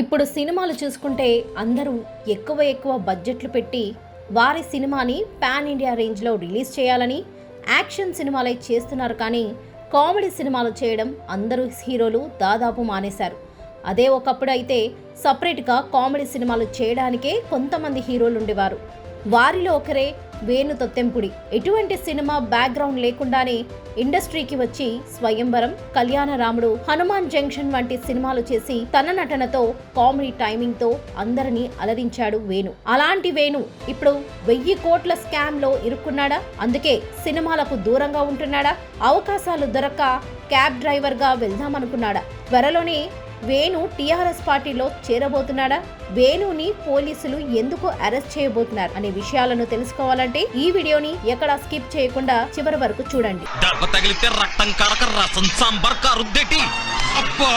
ఇప్పుడు సినిమాలు చూసుకుంటే అందరూ ఎక్కువ ఎక్కువ బడ్జెట్లు పెట్టి వారి సినిమాని పాన్ ఇండియా రేంజ్లో రిలీజ్ చేయాలని యాక్షన్ సినిమాలై చేస్తున్నారు కానీ కామెడీ సినిమాలు చేయడం అందరూ హీరోలు దాదాపు మానేశారు. అదే ఒకప్పుడు అయితే సపరేట్గా కామెడీ సినిమాలు చేయడానికే కొంతమంది హీరోలు ఉండేవారు. వారిలో ఒకరే వేణు తొత్తెంపుడి. ఎటువంటి సినిమా బ్యాక్గ్రౌండ్ లేకుండానే ఇండస్ట్రీకి వచ్చి స్వయంవరం కళ్యాణరాముడు హనుమాన్ జంక్షన్ వంటి సినిమాలు చేసి తన నటనతో కామెడీ టైమింగ్తో అందరినీ అలరించాడు వేణు. అలాంటి వేణు ఇప్పుడు వెయ్యి కోట్ల స్కామ్లో ఇరుక్కున్నాడా? అందుకే సినిమాలకు దూరంగా ఉంటున్నాడా? అవకాశాలు దొరక్క క్యాబ్ డ్రైవర్గా వెళ్దామనుకున్నాడా? త్వరలోనే వేణు టీఆర్ఎస్ పార్టీలో చేరబోతున్నాడా? వేణుని పోలీసులు ఎందుకు అరెస్ట్ చేయబోతున్నారు అనే విషయాలను తెలుసుకోవాలంటే ఈ వీడియోని ఎక్కడ స్కిప్ చేయకుండా చివరి వరకు చూడండి. దెబ్బ తగిలితే రక్తం కారక రసం సాంబార్ కారుద్దేటి అబ్బా!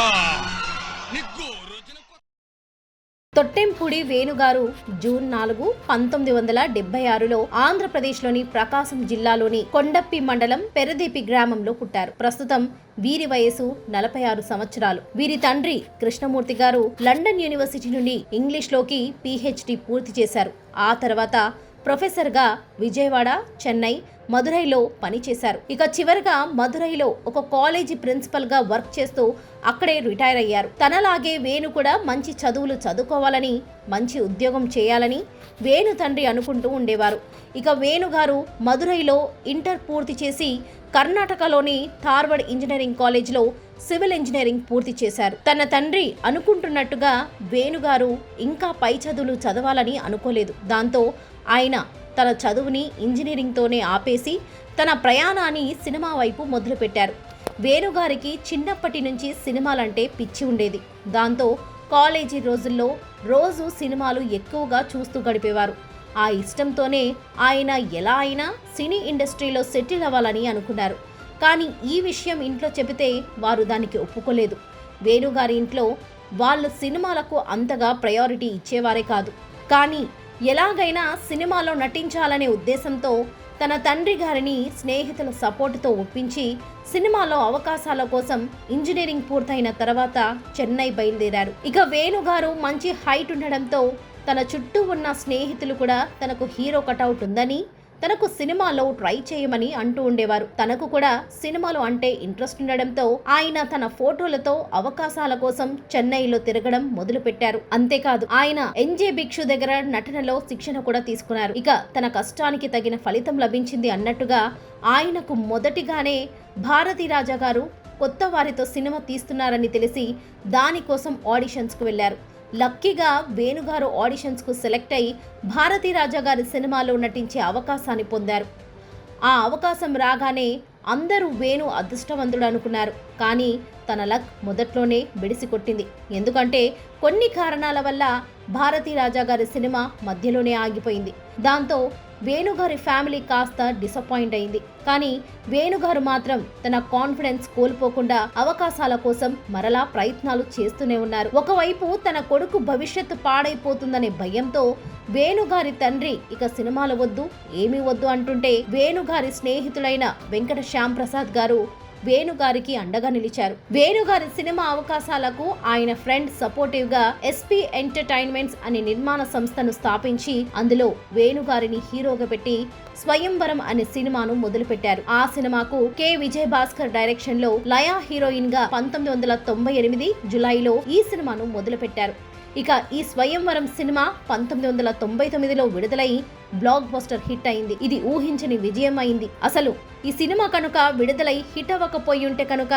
తొట్టెంపూడి వేణుగారు జూన్ నాలుగు పంతొమ్మిది వందల డెబ్బై ఆరులో ఆంధ్రప్రదేశ్లోని ప్రకాశం జిల్లాలోని కొండప్పి మండలం పెరదీపి గ్రామంలో పుట్టారు. ప్రస్తుతం వీరి వయసు నలభై ఆరు సంవత్సరాలు. వీరి తండ్రి కృష్ణమూర్తి గారు లండన్ యూనివర్సిటీ నుండి ఇంగ్లీష్లోకి పీహెచ్డీ పూర్తి చేశారు. ఆ తర్వాత ప్రొఫెసర్గా విజయవాడ చెన్నై మదురైలో పనిచేశారు. ఇక చివరిగా మదురైలో ఒక కాలేజీ ప్రిన్సిపల్గా వర్క్ చేస్తూ అక్కడే రిటైర్ అయ్యారు. తనలాగే వేణు కూడా మంచి చదువులు చదువుకోవాలని మంచి ఉద్యోగం చేయాలని వేణు తండ్రి అనుకుంటూ ఉండేవారు. ఇక వేణు గారు మదురైలో ఇంటర్ పూర్తి చేసి కర్ణాటకలోని థార్వర్డ్ ఇంజనీరింగ్ కాలేజ్లో సివిల్ ఇంజనీరింగ్ పూర్తి చేశారు. తన తండ్రి అనుకుంటున్నట్టుగా వేణుగారు ఇంకా పై చదువులు చదవాలని అనుకోలేదు. దాంతో ఆయన తన చదువుని ఇంజనీరింగ్తోనే ఆపేసి తన ప్రయాణాన్ని సినిమా వైపు మొదలుపెట్టారు. వేణుగారికి చిన్నప్పటి నుంచి సినిమాలంటే పిచ్చి ఉండేది. దాంతో కాలేజీ రోజుల్లో రోజు సినిమాలు ఎక్కువగా చూస్తూ గడిపేవారు. ఆ ఇష్టంతోనే ఆయన ఎలా అయినా సినీ ఇండస్ట్రీలో సెటిల్ అవ్వాలని అనుకున్నారు. కానీ ఈ విషయం ఇంట్లో చెబితే వారు దానికి ఒప్పుకోలేదు. వేణుగారి ఇంట్లో వాళ్ళు సినిమాలకు అంతగా ప్రయారిటీ ఇచ్చేవారే కాదు. కానీ ఎలాగైనా సినిమాలో నటించాలనే ఉద్దేశంతో తన తండ్రి గారిని స్నేహితుల సపోర్టుతో ఒప్పించి సినిమాలో అవకాశాల కోసం ఇంజనీరింగ్ పూర్తయిన తర్వాత చెన్నై బయలుదేరారు. ఇక వేణుగారు మంచి హైట్ ఉండడంతో తన చుట్టూ ఉన్న స్నేహితులు కూడా తనకు హీరో కటౌట్ ఉందని తనకు సినిమాలో ట్రై చేయమని అంటూ ఉండేవారు. తనకు కూడా సినిమాలు అంటే ఇంట్రెస్ట్ ఉండడంతో ఆయన తన ఫోటోలతో అవకాశాల కోసం చెన్నైలో తిరగడం మొదలు పెట్టారు అంతేకాదు ఆయన ఎన్జే భిక్షు దగ్గర నటనలో శిక్షణ కూడా తీసుకున్నారు. ఇక తన కష్టానికి తగిన ఫలితం లభించింది అన్నట్టుగా ఆయనకు మొదటిగానే భారతీ రాజా గారు కొత్త వారితో సినిమా తీస్తున్నారని తెలిసి దానికోసం ఆడిషన్స్కు వెళ్ళారు లక్కీగా వేణుగారు ఆడిషన్స్కు సెలెక్ట్ అయి భారతీ రాజా గారి సినిమాలో నటించే అవకాశాన్ని పొందారు. ఆ అవకాశం రాగానే అందరూ వేణు అదృష్టవంతుడు అనుకున్నారు. కానీ తన లక్ మొదట్లోనే బిడిసి కొట్టింది ఎందుకంటే కొన్ని కారణాల వల్ల భారతీ రాజా గారి సినిమా మధ్యలోనే ఆగిపోయింది. దాంతో వేణుగారి ఫ్యామిలీ కాస్త డిసప్పాయింట్ అయింది. కానీ వేణుగారు మాత్రం తన కాన్ఫిడెన్స్ కోల్పోకుండా అవకాశాల కోసం మరలా ప్రయత్నాలు చేస్తూనే ఉన్నారు. ఒకవైపు తన కొడుకు భవిష్యత్తు పాడైపోతుందనే భయంతో వేణుగారి తండ్రి ఇక సినిమాలు వద్దు ఏమీ వద్దు అంటుంటే వేణుగారి స్నేహితులైన వెంకట శ్యామ్ ప్రసాద్ గారు వేణుగారికి అండగా నిలిచారు. వేణుగారి సినిమా అవకాశాలకు ఆయన ఫ్రెండ్ సపోర్టివ్గా ఎస్పీ ఎంటర్టైన్మెంట్స్ అనే నిర్మాణ సంస్థను స్థాపించి అందులో వేణుగారిని హీరోగా పెట్టి స్వయంవరం అనే సినిమాను మొదలుపెట్టారు. ఆ సినిమాకు కె. విజయ్ భాస్కర్ డైరెక్షన్లో లయా హీరోయిన్గా పంతొమ్మిది వందల తొంభై ఎనిమిది జులైలో ఈ సినిమాను మొదలుపెట్టారు. ఇక ఈ స్వయంవరం సినిమా పంతొమ్మిది వందల తొంభై తొమ్మిదిలో విడుదలై బ్లాక్ బస్టర్ హిట్ అయింది. ఇది ఊహించని విజయం అయింది. అసలు ఈ సినిమా కనుక విడుదలై హిట్ అవ్వకపోయి ఉంటే కనుక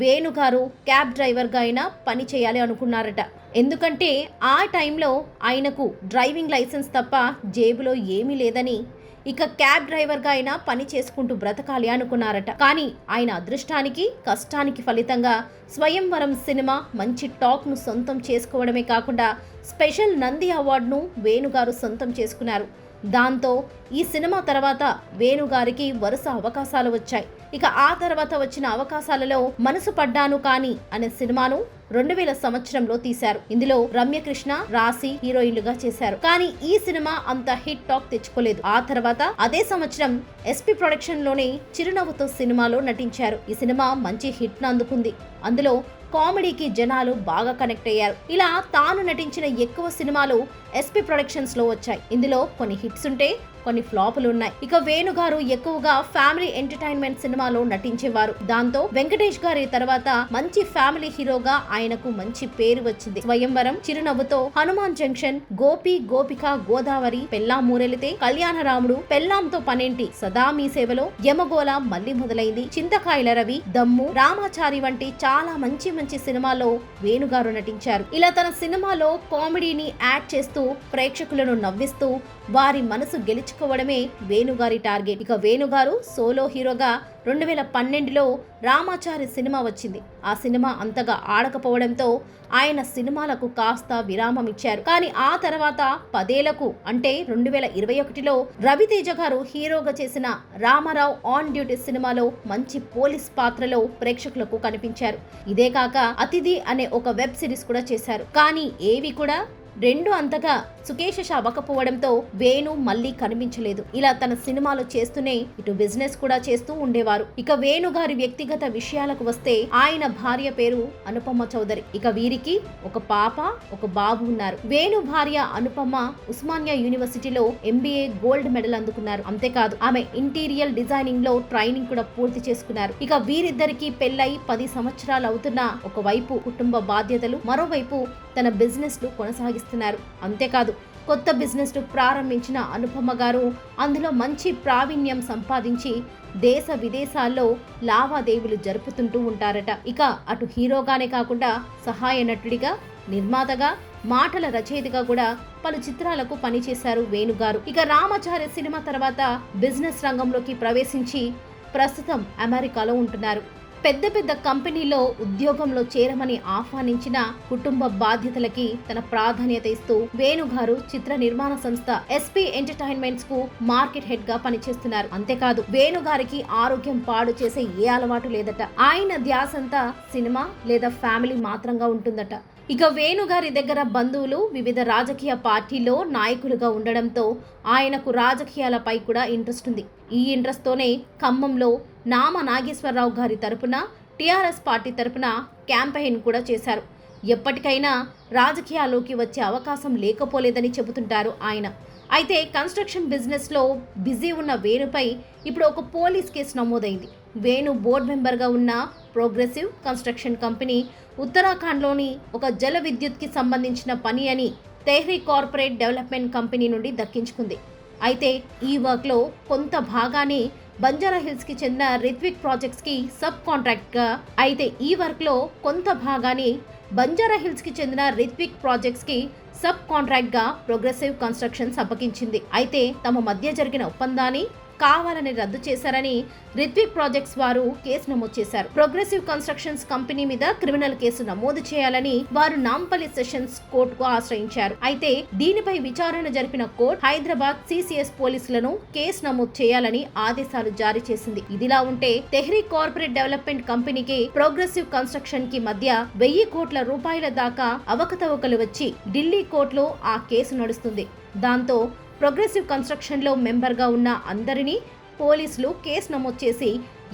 వేణుగారు క్యాబ్ డ్రైవర్గా అయినా పని చేయాలి అనుకున్నారట. ఎందుకంటే ఆ టైంలో ఆయనకు డ్రైవింగ్ లైసెన్స్ తప్ప జేబులో ఏమీ లేదని ఇక క్యాబ్ డ్రైవర్గా అయినా పని చేసుకుంటూ బ్రతకాలి అనుకున్నారట. కానీ ఆయన అదృష్టానికి కష్టానికి ఫలితంగా స్వయంవరం సినిమా మంచి టాక్ను సొంతం చేసుకోవడమే కాకుండా స్పెషల్ నంది అవార్డును వేణుగారు సొంతం చేసుకున్నారు. దాంతో ఈ సినిమా తర్వాత వేణుగారికి వరుస అవకాశాలు వచ్చాయి. ఇక ఆ తర్వాత వచ్చిన అవకాశాలలో మనసు పడ్డాను కానీ అనే సినిమాను రెండు వేల సంవత్సరంలో తీశారు. ఇందులో రమ్యకృష్ణ రాశి హీరోయిన్లుగా చేశారు. కానీ ఈ సినిమా అంత హిట్ టాక్ తెచ్చుకోలేదు. ఆ తర్వాత అదే సంవత్సరం ఎస్పీ ప్రొడక్షన్లోనే చిరునవ్వుతో సినిమాలో నటించారు. ఈ సినిమా మంచి హిట్ను అందుకుంది. అందులో కామెడీకి జనాలు బాగా కనెక్ట్ అయ్యారు. ఇలా తాను నటించిన ఎక్కువ సినిమాలు ఎస్పీ ప్రొడక్షన్స్లో వచ్చాయి. ఇందులో కొన్ని హిట్స్ ఉంటే కొన్ని ఫ్లాపులు ఉన్నాయి. ఇక వేణు గారు ఎక్కువగా ఫ్యామిలీ ఎంటర్టైన్మెంట్ సినిమాలో నటించేవారు. దాంతో వెంకటేష్ గారి తర్వాత మంచి ఫ్యామిలీ హీరోగా ఆయనకు మంచి పేరు వచ్చింది. స్వయంవరం చిరునవ్వుతో హనుమాన్ జంక్షన్ గోపి గోపిక గోదావరి పెళ్ళాం మూరెలితే కళ్యాణరాముడు పెళ్ళాంతో పనేంటి సదా మీ సేవలో యమగోళ మళ్ళీ మొదలైంది. చింతకాయల రవి దమ్ము రామాచారి వంటి చాలా మంచి మంచి సినిమాలో వేణుగారు నటించారు. ఇలా తన సినిమాలో కామెడీని యాడ్ చేస్తూ ప్రేక్షకులను నవ్విస్తూ వారి మనసు గెలుచుకోవడమే వేణుగారి టార్గెట్. ఇక వేణుగారు సోలో హీరోగా రెండు వేల పన్నెండులో రామాచారి సినిమా వచ్చింది. ఆ సినిమా అంతగా ఆడకపోవడంతో ఆయన సినిమాలకు కాస్త విరామం ఇచ్చారు. కానీ ఆ తర్వాత పదేలకు అంటే రెండు వేల ఇరవై ఒకటిలో రవితేజ గారు హీరోగా చేసిన రామారావు ఆన్ డ్యూటీ సినిమాలో మంచి పోలీస్ పాత్రలో ప్రేక్షకులకు కనిపించారు. ఇదే కాక అతిథి అనే ఒక వెబ్ సిరీస్ కూడా చేశారు. కానీ ఏవి కూడా రెండు అంతగా సుకేష అవ్వకపోవడంతో వేణు మళ్ళీ కనిపించలేదు. ఇలా తన సినిమాలు చేస్తూనే ఇటు బిజినెస్ కూడా చేస్తూ ఉండేవారు. ఇక వేణు గారి వ్యక్తిగత విషయాలకు వస్తే ఆయన భార్య పేరు అనుపమ చౌదరి. ఇక వీరికి ఒక పాప ఒక బాబు ఉన్నారు. వేణు భార్య అనుపమ ఉస్మానియా యూనివర్సిటీలో ఎంబీఏ గోల్డ్ మెడల్ అందుకున్నారు. అంతేకాదు ఆమె ఇంటీరియర్ డిజైనింగ్లో ట్రైనింగ్ కూడా పూర్తి చేసుకున్నారు. ఇక వీరిద్దరికి పెళ్ళై పది సంవత్సరాలు అవుతున్న ఒకవైపు కుటుంబ బాధ్యతలు మరోవైపు తన బిజినెస్లు కొనసాగిస్తున్నారు అంతేకాదు కొత్త బిజినెస్ను ప్రారంభించిన అనుపమ గారు అందులో మంచి ప్రావీణ్యం సంపాదించి దేశ విదేశాల్లో లావాదేవీలు జరుపుతుంటూ ఉంటారట. ఇక అటు హీరోగానే కాకుండా సహాయ నటుడిగా నిర్మాతగా మాటల రచయితగా కూడా పలు చిత్రాలకు పనిచేశారు వేణుగారు ఇక రామాచార్య సినిమా తర్వాత బిజినెస్ రంగంలోకి ప్రవేశించి ప్రస్తుతం అమెరికాలో ఉంటున్నారు. పెద్ద పెద్ద కంపెనీలో ఉద్యోగంలో చేరమని ఆహ్వానించిన కుటుంబ బాధ్యతలకి తన ప్రాధాన్యత ఇస్తూ వేణుగారు చిత్ర నిర్మాణ సంస్థ ఎస్పీ ఎంటర్టైన్మెంట్స్కు మార్కెట్ హెడ్గా పనిచేస్తున్నారు. అంతేకాదు వేణుగారికి ఆరోగ్యం పాడు చేసే ఏ అలవాటు లేదట. ఆయన ధ్యాసంతా సినిమా లేదా ఫ్యామిలీ మాత్రంగా ఉంటుందట. ఇక వేణుగారి దగ్గర బంధువులు వివిధ రాజకీయ పార్టీలో నాయకులుగా ఉండడంతో ఆయనకు రాజకీయాలపై కూడా ఇంట్రెస్ట్ ఉంది. ఈ ఇంట్రెస్ట్తోనే ఖమ్మంలో నామ నాగేశ్వరరావు గారి తరపున టీఆర్ఎస్ పార్టీ తరపున క్యాంపెయిన్ కూడా చేశారు. ఎప్పటికైనా రాజకీయాల్లోకి వచ్చే అవకాశం లేకపోలేదని చెబుతుంటారు ఆయన. అయితే కన్స్ట్రక్షన్ బిజినెస్లో బిజీ ఉన్న వేణుపై ఇప్పుడు ఒక పోలీస్ కేసు నమోదైంది. వేణు బోర్డు మెంబర్గా ఉన్న ప్రోగ్రెసివ్ కన్స్ట్రక్షన్ కంపెనీ ఉత్తరాఖండ్లోని ఒక జల విద్యుత్కి సంబంధించిన పని అని తెహ్రీ కార్పొరేట్ డెవలప్మెంట్ కంపెనీ నుండి దక్కించుకుంది. అయితే ఈ వర్క్లో కొంత భాగాన్ని బంజారా హిల్స్కి చెందిన రిత్విక్ ప్రాజెక్ట్స్కి సబ్ కాంట్రాక్ట్గా అయితే ఈ వర్క్లో కొంత భాగాన్ని బంజారా హిల్స్కి చెందిన రిత్విక్ ప్రాజెక్ట్స్కి సబ్ కాంట్రాక్ట్గా ప్రోగ్రెసివ్ కన్స్ట్రక్షన్స్ అప్పగించింది అయితే తమ మధ్య జరిగిన ఒప్పందాన్ని కావాలని రద్దు చేశారని రిత్విక్ ప్రాజెక్ట్స్ వారు కేసు నమోదు చేశారు. ప్రోగ్రెసివ్ కన్స్ట్రక్షన్స్ కంపెనీ మీద క్రిమినల్ కేసు నమోదు చేయాలని వారు నాంపల్లి సెషన్స్ కోర్టుకు ఆశ్రయించారు. అయితే దీనిపై విచారణ జరిపిన కోర్టు హైదరాబాద్ సిసిఎస్ పోలీసులను కేసు నమోదు చేయాలని ఆదేశాలు జారీ చేసింది. ఇదిలా ఉంటే తెహ్రీ కార్పొరేట్ డెవలప్మెంట్ కంపెనీకి ప్రోగ్రెసివ్ కన్స్ట్రక్షన్కి మధ్య వెయ్యి కోట్ల రూపాయల దాకా అవకతవకలు వచ్చి ఢిల్లీ కోర్టులో ఆ కేసు నడుస్తుంది. దాంతో ప్రోగ్రెసివ్ కన్స్ట్రక్షన్లో మెంబర్గా ఉన్న అందరినీ పోలీసులు కేసు నమోదు చేసి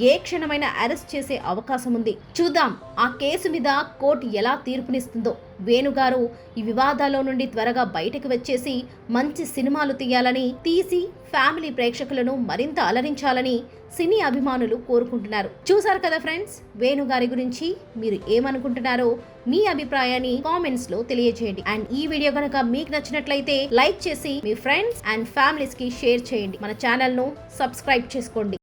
ఏ క్షణమైన అరెస్ట్ చేసే అవకాశం ఉంది. చూద్దాం ఆ కేసు మీద కోర్టు ఎలా తీర్పునిస్తుందో. వేణుగారు ఈ వివాదాల్లో నుండి త్వరగా బయటకు వచ్చేసి మంచి సినిమాలు తీయాలని తీసి ఫ్యామిలీ ప్రేక్షకులను మరింత అలరించాలని సినీ అభిమానులు కోరుకుంటున్నారు. చూశారు కదా ఫ్రెండ్స్? వేణుగారి గురించి మీరు ఏమనుకుంటున్నారో మీ అభిప్రాయాన్ని కామెంట్స్లో తెలియజేయండి. అండ్ ఈ వీడియో కనుక మీకు నచ్చినట్లయితే లైక్ చేసి మీ ఫ్రెండ్స్ అండ్ ఫ్యామిలీస్కి షేర్ చేయండి. మన ఛానల్ను సబ్స్క్రైబ్ చేసుకోండి.